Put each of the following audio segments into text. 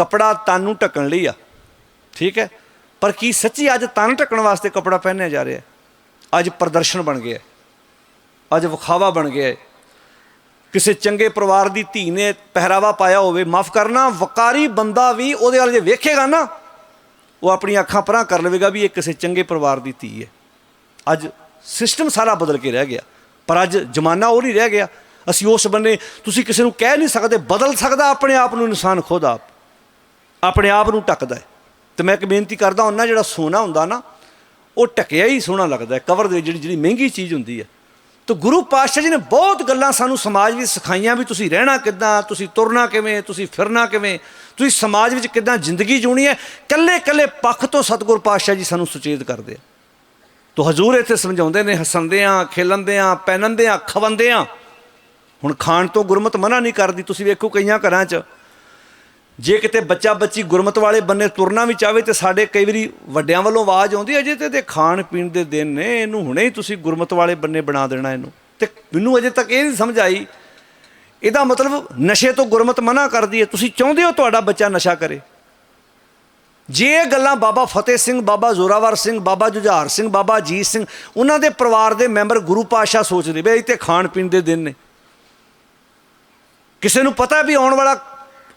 ਕਪੜਾ ਤਨ ਨੂੰ ਢੱਕਣ ਲਈ ਆ। ਠੀਕ ਹੈ? ਪਰ ਕੀ ਸੱਚੀ ਅੱਜ ਤਨ ਢੱਕਣ ਵਾਸਤੇ ਕਪੜਾ ਪਹਿਨਿਆ ਜਾ ਰਿਹਾ? ਅੱਜ ਪ੍ਰਦਰਸ਼ਨ ਬਣ ਗਿਆ। ਅੱਜ ਵਿਖਾਵਾ ਬਣ ਗਿਆ ਹੈ। ਕਿਸੇ ਚੰਗੇ ਪਰਿਵਾਰ ਦੀ ਧੀ ਨੇ ਪਹਿਰਾਵਾ ਪਾਇਆ ਹੋਵੇ, ਮਾਫ ਕਰਨਾ, ਵਕਾਰੀ ਬੰਦਾ ਵੀ ਉਹਦੇ ਵੱਲ ਜੇ ਵੇਖੇਗਾ ਨਾ, ਉਹ ਆਪਣੀਆਂ ਅੱਖਾਂ ਪਰਾਂ ਕਰ ਲਵੇਗਾ ਵੀ ਇਹ ਕਿਸੇ ਚੰਗੇ ਪਰਿਵਾਰ ਦੀ ਧੀ ਹੈ ਅੱਜ ਸਿਸਟਮ ਸਾਰਾ ਬਦਲ ਕੇ ਰਹਿ ਗਿਆ। ਪਰ ਅੱਜ ਜ਼ਮਾਨਾ ਉਹ ਨਹੀਂ ਰਹਿ ਗਿਆ। ਅਸੀਂ ਉਸ ਬੰਨੇ, ਤੁਸੀਂ ਕਿਸੇ ਨੂੰ ਕਹਿ ਨਹੀਂ ਸਕਦੇ, ਬਦਲ ਸਕਦਾ ਆਪਣੇ ਆਪ ਨੂੰ ਇਨਸਾਨ ਖੁਦ ਆਪ। ਆਪਣੇ ਆਪ ਨੂੰ ਟੱਕਦਾ ਹੈ। ਤੇ ਮੈਂ ਇੱਕ ਬੇਨਤੀ ਕਰਦਾ, ਉਹਨਾਂ ਜਿਹੜਾ ਸੋਨਾ ਹੁੰਦਾ ਨਾ, ਉਹ ਟਕਿਆ ਹੀ ਸੋਹਣਾ ਲੱਗਦਾ ਹੈ। ਕਵਰ ਦੇ ਜਿਹੜੀ ਜਿਹੜੀ ਮਹਿੰਗੀ ਚੀਜ਼ ਹੁੰਦੀ ਹੈ। ਤਾਂ ਗੁਰੂ ਪਾਤਸ਼ਾਹ ਜੀ ਨੇ ਬਹੁਤ ਗੱਲਾਂ ਸਾਨੂੰ ਸਮਾਜ ਵਿੱਚ ਸਿਖਾਈਆਂ ਵੀ ਤੁਸੀਂ ਰਹਿਣਾ ਕਿੱਦਾਂ, ਤੁਸੀਂ ਤੁਰਨਾ ਕਿਵੇਂ, ਤੁਸੀਂ ਫਿਰਨਾ ਕਿਵੇਂ, ਤੁਸੀਂ ਸਮਾਜ ਵਿੱਚ ਕਿੱਦਾਂ ਜ਼ਿੰਦਗੀ ਜਿਉਣੀ ਹੈ। ਕੱਲੇ ਕੱਲੇ ਪੱਖ ਤੋਂ ਸਤਿਗੁਰ ਪਾਤਸ਼ਾਹ ਜੀ ਸਾਨੂੰ ਸੁਚੇਤ ਕਰਦੇ ਆ। ਤੋ ਹਜ਼ੂਰ ਇੱਥੇ ਸਮਝਾਉਂਦੇ ਨੇ, ਹੱਸਣਦੇ ਆ, ਖੇਲਣਦੇ ਆ, ਪਹਿਨਣਦੇ ਆ, ਖਵੰਦੇ ਆ। ਹੁਣ ਖਾਣ ਤੋਂ ਗੁਰਮਤ ਮਨਾ ਨਹੀਂ ਕਰਦੀ, ਤੁਸੀਂ ਵੇਖੋ ਕਈਆਂ ਘਰਾਂ 'ਚ ਜੇ ਕਿਤੇ ਬੱਚਾ ਬੱਚੀ ਗੁਰਮਤ ਵਾਲੇ ਬੰਨੇ ਤੁਰਨਾ ਵੀ ਚਾਹਵੇ ਤੇ ਸਾਡੇ ਕਈ ਵਾਰੀ ਵੱਡਿਆਂ ਵੱਲੋਂ ਆਵਾਜ਼ ਆਉਂਦੀ ਅਜੇ ਤੇ ਇਹਦੇ ਖਾਣ ਪੀਣ ਦੇ ਦਿਨ ਨੇ, ਇਹਨੂੰ ਹੁਣੇ ਹੀ ਤੁਸੀਂ ਗੁਰਮਤ ਵਾਲੇ ਬੰਨੇ ਬਣਾ ਦੇਣਾ ਇਹਨੂੰ। ਤੇ ਮੈਨੂੰ ਅਜੇ ਤੱਕ ਇਹ ਨਹੀਂ ਸਮਝ ਆਈ। ਇਹਦਾ ਮਤਲਬ ਨਸ਼ੇ ਤੋਂ ਗੁਰਮਤ ਮਨਾ ਕਰਦੀ ਹੈ। ਤੁਸੀਂ ਚਾਹੁੰਦੇ ਹੋ ਤੁਹਾਡਾ ਬੱਚਾ ਨਸ਼ਾ ਕਰੇ। ਜੇ ਇਹ ਗੱਲਾਂ ਬਾਬਾ ਫਤਿਹ ਸਿੰਘ, ਬਾਬਾ ਜ਼ੋਰਾਵਰ ਸਿੰਘ, ਬਾਬਾ ਜੁਝਾਰ ਸਿੰਘ, ਬਾਬਾ ਅਜੀਤ ਸਿੰਘ, ਉਹਨਾਂ ਦੇ ਪਰਿਵਾਰ ਦੇ ਮੈਂਬਰ ਗੁਰੂ ਪਾਤਸ਼ਾਹ ਸੋਚਦੇ ਵੇ ਇਹ ਤੇ ਖਾਣ ਪੀਣ ਦੇ ਦਿਨ ਨੇ। ਕਿਸੇ ਨੂੰ ਪਤਾ ਵੀ ਆਉਣ ਵਾਲਾ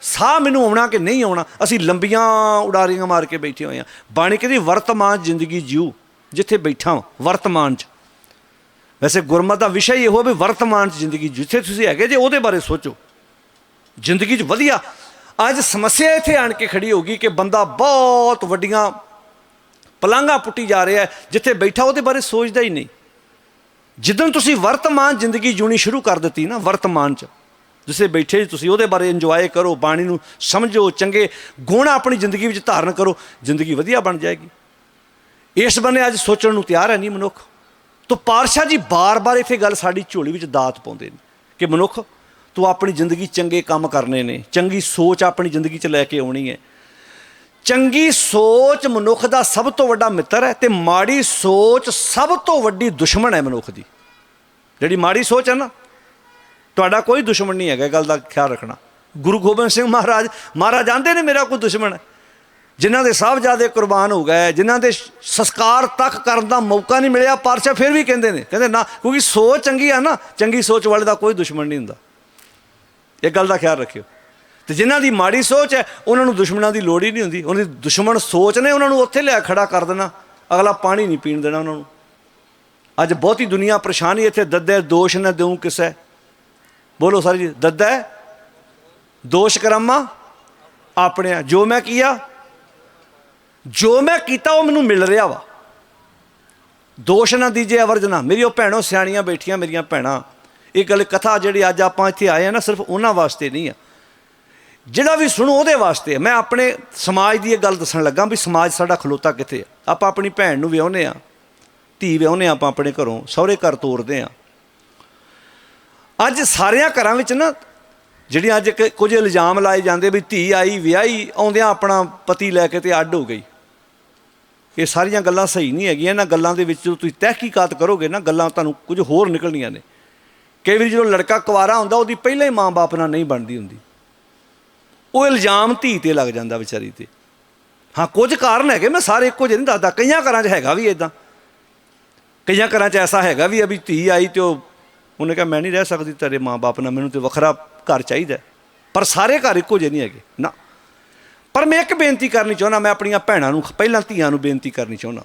ਸਾਹ ਮੈਨੂੰ ਆਉਣਾ ਕਿ ਨਹੀਂ ਆਉਣਾ? ਅਸੀਂ ਲੰਬੀਆਂ ਉਡਾਰੀਆਂ ਮਾਰ ਕੇ ਬੈਠੇ ਹੋਏ ਆ ਬਾਣੀ ਕਹਿੰਦੀ ਵਰਤਮਾਨ ਜ਼ਿੰਦਗੀ ਜਿਉ ਜਿੱਥੇ ਬੈਠਾ ਵਾਂ, ਵਰਤਮਾਨ 'ਚ। ਵੈਸੇ ਗੁਰਮਤ ਦਾ ਵਿਸ਼ਾ ਹੀ ਇਹੋ ਵੀ ਵਰਤਮਾਨ 'ਚ ਜ਼ਿੰਦਗੀ ਜਿੱਥੇ ਤੁਸੀਂ ਹੈਗੇ ਜੇ ਉਹਦੇ ਬਾਰੇ ਸੋਚੋ। ਜ਼ਿੰਦਗੀ 'ਚ ਵਧੀਆ। ਅੱਜ ਸਮੱਸਿਆ ਇੱਥੇ ਆਣ ਕੇ ਖੜੀ ਹੋ ਗਈ ਕਿ ਬੰਦਾ ਬਹੁਤ ਵੱਡੀਆਂ ਪਲਾਂਘਾਂ ਪੁੱਟੀ ਜਾ ਰਿਹਾ ਜਿੱਥੇ ਬੈਠਾ ਉਹਦੇ ਬਾਰੇ ਸੋਚਦਾ ਹੀ ਨਹੀਂ। ਜਿੱਦਣ ਤੁਸੀਂ ਵਰਤਮਾਨ ਜ਼ਿੰਦਗੀ ਜੂਣੀ ਸ਼ੁਰੂ ਕਰ ਦਿੱਤੀ ਨਾ ਵਰਤਮਾਨ 'ਚ ਜਿਸੇ ਬੈਠੇ ਜੀ, ਤੁਸੀਂ ਉਹਦੇ ਬਾਰੇ ਇੰਜੋਏ ਕਰੋ, ਬਾਣੀ ਨੂੰ ਸਮਝੋ, ਚੰਗੇ ਗੁਣ ਆਪਣੀ ਜ਼ਿੰਦਗੀ ਵਿੱਚ ਧਾਰਨ ਕਰੋ, ਜ਼ਿੰਦਗੀ ਵਧੀਆ ਬਣ ਜਾਏਗੀ। ਇਸ ਬੰਨੇ ਅੱਜ ਸੋਚਣ ਨੂੰ ਤਿਆਰ ਹੈ ਨਹੀਂ ਮਨੁੱਖ। ਤੋ ਪਾਰਸ਼ਾ ਜੀ ਬਾਰ-ਬਾਰ ਇੱਥੇ ਗੱਲ ਸਾਡੀ ਝੋਲੀ ਵਿੱਚ ਦਾਤ ਪਾਉਂਦੇ ਨੇ ਕਿ ਮਨੁੱਖ, ਤੂੰ ਆਪਣੀ ਜ਼ਿੰਦਗੀ ਚੰਗੇ ਕੰਮ ਕਰਨੇ ਨੇ, ਚੰਗੀ ਸੋਚ ਆਪਣੀ ਜ਼ਿੰਦਗੀ 'ਚ ਲੈ ਕੇ ਆਉਣੀ ਹੈ। ਚੰਗੀ ਸੋਚ ਮਨੁੱਖ ਦਾ ਸਭ ਤੋਂ ਵੱਡਾ ਮਿੱਤਰ ਹੈ ਤੇ ਮਾੜੀ ਸੋਚ ਸਭ ਤੋਂ ਵੱਡੀ ਦੁਸ਼ਮਣ ਹੈ ਮਨੁੱਖ ਦੀ। ਜਿਹੜੀ ਮਾੜੀ ਸੋਚ ਹੈ ਨਾ ਤੁਹਾਡਾ ਕੋਈ ਦੁਸ਼ਮਣ ਨਹੀਂ ਹੈਗਾ, ਇਹ ਗੱਲ ਦਾ ਖਿਆਲ ਰੱਖਣਾ। ਗੁਰੂ ਗੋਬਿੰਦ ਸਿੰਘ ਮਹਾਰਾਜ ਮਹਾਰਾਜ ਜਾਣਦੇ ਨੇ ਮੇਰਾ ਕੋਈ ਦੁਸ਼ਮਣ? ਹੈ ਜਿਨ੍ਹਾਂ ਦੇ ਸਾਹਿਬਜ਼ਾਦੇ ਕੁਰਬਾਨ ਹੋ ਗਏ, ਜਿਨ੍ਹਾਂ ਦੇ ਸੰਸਕਾਰ ਤੱਕ ਕਰਨ ਦਾ ਮੌਕਾ ਨਹੀਂ ਮਿਲਿਆ ਪਾਰਸ਼ਾ ਫਿਰ ਵੀ ਕਹਿੰਦੇ ਨੇ, ਕਹਿੰਦੇ ਨਾ, ਕਿਉਂਕਿ ਸੋਚ ਚੰਗੀ ਆ ਨਾ, ਚੰਗੀ ਸੋਚ ਵਾਲੇ ਦਾ ਕੋਈ ਦੁਸ਼ਮਣ ਨਹੀਂ ਹੁੰਦਾ। ਇਹ ਗੱਲ ਦਾ ਖਿਆਲ ਰੱਖਿਓ। ਤੇ ਜਿਨ੍ਹਾਂ ਦੀ ਮਾੜੀ ਸੋਚ ਹੈ, ਉਹਨਾਂ ਨੂੰ ਦੁਸ਼ਮਣਾਂ ਦੀ ਲੋੜ ਹੀ ਨਹੀਂ ਹੁੰਦੀ। ਉਹਨਾਂ ਦੀ ਦੁਸ਼ਮਣ ਸੋਚ ਨੇ, ਉਹਨਾਂ ਨੂੰ ਉੱਥੇ ਲਿਆ ਖੜਾ ਕਰ ਦੇਣਾ। ਅਗਲਾ ਪਾਣੀ ਨਹੀਂ ਪੀਣ ਦੇਣਾ ਉਹਨਾਂ ਨੂੰ। ਅੱਜ ਬਹੁਤੀ ਦੁਨੀਆ ਪਰੇਸ਼ਾਨੀ ਇੱਥੇ, ਦੱਦੇ, ਦੋਸ਼ ਨਾ ਦੇਉ ਕਿਸੇ। ਬੋਲੋ ਸਰ ਜੀ, ਦੱਦਾ ਹੈ, ਦੋਸ਼ ਕਰਮਾ ਆਪਣੇ ਜੋ ਮੈਂ ਕੀਆ, ਜੋ ਮੈਂ ਕੀਤਾ ਉਹ ਮੈਨੂੰ ਮਿਲ ਰਿਹਾ ਵਾ। ਦੋਸ਼ ਨਾ ਦੀਜੇ ਅਵਰਜਨਾ ਮੇਰੀ ਉਹ ਭੈਣੋ ਸਿਆਣੀਆਂ ਬੈਠੀਆਂ ਮੇਰੀਆਂ ਭੈਣਾਂ, ਇਹ ਗੱਲ ਕਥਾ ਜਿਹੜੀ ਅੱਜ ਆਪਾਂ ਇੱਥੇ ਆਏ ਆ ਨਾ, ਸਿਰਫ ਉਹਨਾਂ ਵਾਸਤੇ ਨਹੀਂ ਆ। ਜਿਹੜਾ ਵੀ ਸੁਣੋ ਉਹਦੇ ਵਾਸਤੇ ਮੈਂ ਆਪਣੇ ਸਮਾਜ ਦੀ ਇਹ ਗੱਲ ਦੱਸਣ ਲੱਗਾ ਵੀ ਸਮਾਜ ਸਾਡਾ ਖਲੋਤਾ ਕਿੱਥੇ ਆ? ਆਪਾਂ ਆਪਣੀ ਭੈਣ ਨੂੰ ਵਿਆਹੁੰਦੇ ਆ, ਧੀ ਵਿਆਹੁੰਦੇ ਆ ਆਪਾਂ ਆਪਣੇ ਘਰੋਂ, ਸਹੁਰੇ ਘਰ ਤੋਰਦੇ ਆ। ਅੱਜ ਸਾਰਿਆਂ ਘਰਾਂ ਵਿੱਚ ਨਾ ਜਿਹੜੀਆਂ ਅੱਜ ਕ- ਕੁਝ ਇਲਜ਼ਾਮ ਲਾਏ ਜਾਂਦੇ ਵੀ ਧੀ ਆਈ, ਵਿਆਹੀ, ਆਉਂਦਿਆਂ ਆਪਣਾ ਪਤੀ ਲੈ ਕੇ ਤੇ ਅੱਡ ਹੋ ਗਈ। ਇਹ ਸਾਰੀਆਂ ਗੱਲਾਂ ਸਹੀ ਨਹੀਂ ਹੈਗੀਆਂ, ਇਹਨਾਂ ਗੱਲਾਂ ਦੇ ਵਿੱਚ ਜਦੋਂ ਤੁਸੀਂ ਤਹਿਕੀਕਾਤ ਕਰੋਗੇ ਨਾ, ਗੱਲਾਂ ਤੁਹਾਨੂੰ ਕੁਝ ਹੋਰ ਨਿਕਲਣੀਆਂ ਨੇ। ਕਈ ਵਾਰੀ ਜਦੋਂ ਲੜਕਾ ਕੁਵਾਰਾ ਹੁੰਦਾ, ਉਹਦੀ ਪਹਿਲਾਂ ਹੀ ਮਾਂ-ਬਾਪ ਨਾਲ ਨਹੀਂ ਬਣਦੀ ਹੁੰਦੀ। ਉਹ ਇਲਜ਼ਾਮ ਧੀ ਤੇ ਲੱਗ ਜਾਂਦਾ ਵਿਚਾਰੀ ਤੇ। ਹਾਂ, ਕੁਝ ਕਾਰਨ ਹੈਗੇ, ਮੈਂ ਸਾਰੇ ਇੱਕੋ ਜਿਹੇ ਨਹੀਂ ਦੱਸਦਾ, ਕਈਆਂ ਘਰਾਂ 'ਚ ਹੈਗਾ ਵੀ ਇਦਾਂ ਕਈਆਂ ਘਰਾਂ 'ਚ ਐਸਾ ਹੈਗਾ ਵੀ ਅਭੀ ਧੀ ਆਈ ਤੇ ਉਹ ਉਹਨੇ ਕਿਹਾ, ਮੈਂ ਨਹੀਂ ਰਹਿ ਸਕਦੀ ਤੇਰੇ ਮਾਂ-ਬਾਪ ਨਾਲ, ਮੈਨੂੰ ਤੇ ਵੱਖਰਾ ਘਰ ਚਾਹੀਦਾ ਪਰ ਸਾਰੇ ਘਰ ਇੱਕੋ ਜਿਹੇ ਨਹੀਂ ਹੈਗੇ, ਨਾ। ਪਰ ਮੈਂ ਇੱਕ ਬੇਨਤੀ ਕਰਨੀ ਚਾਹੁੰਦਾ, ਮੈਂ ਆਪਣੀਆਂ ਭੈਣਾਂ ਨੂੰ, ਪਹਿਲਾਂ ਧੀਆਂ ਨੂੰ ਬੇਨਤੀ ਕਰਨੀ ਚਾਹੁੰਦਾ।